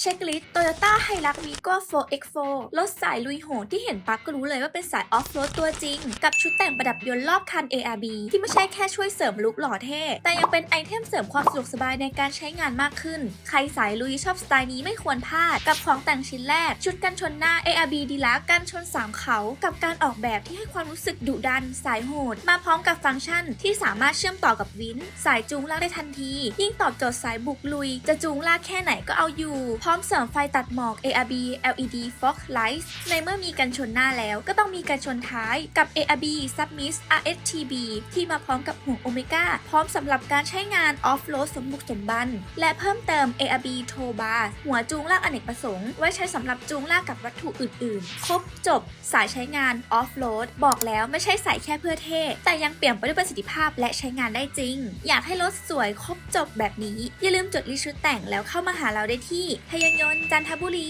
เช็คลิสต์ Toyota Hilux Vigo 4X4 รถสายลุยโหดที่เห็นปั๊บก็รู้เลยว่าเป็นสายออฟโรดตัวจริง กับชุดแต่งประดับยนต์รอบคัน ARB ที่ไม่ใช่แค่ช่วยเสริมลุคหล่อเท่ แต่ยังเป็นไอเทมเสริมความสะดวกสบายในการใช้งานมากขึ้น ใครสายลุยชอบสไตล์นี้ไม่ควรพลาด กับของแต่งชิ้นแรก ชุดกันชนหน้า ARB ดีลักกันชน 3 เขา กับการออกแบบที่ให้ความรู้สึกดุดัน สายโหด มาพร้อมกับฟังก์ชันที่สามารถเชื่อมต่อกับวิน สายจูงลากได้ทันที ยิ่งตอบโจทย์สายบุกลุย จะจูงลากแค่ไหนก็เอาอยู่ร้อมเสริมไฟตัดหมอก ARB LED Fog Lights ในเมื่อมีกันชนหน้าแล้วก็ต้องมีกันชนท้ายกับ ARB Submiss RSTB ที่มาพร้อมกับห่วงโอเมก้าพร้อมสำหรับการใช้งานออฟโรดสมบุกสมบัน และเพิ่มเติม ARB Tow Bar หัวจูงลากอเนกประสงค์ ไว้ใช้สำหรับจูงลากกับวัตถุอื่นๆ ครบจบสายใช้งานออฟโรดบอกแล้วไม่ใช่สายแค่เพื่อเท่ แต่ยังเปลี่ยนไปด้วยประสิทธิภาพและใช้งานได้จริง อยากให้รถสวยครบจบแบบนี้อย่าลืมจดลิชุดแต่งแล้วเข้ามาหาเราได้ที่ยางยนต์จันทบุรี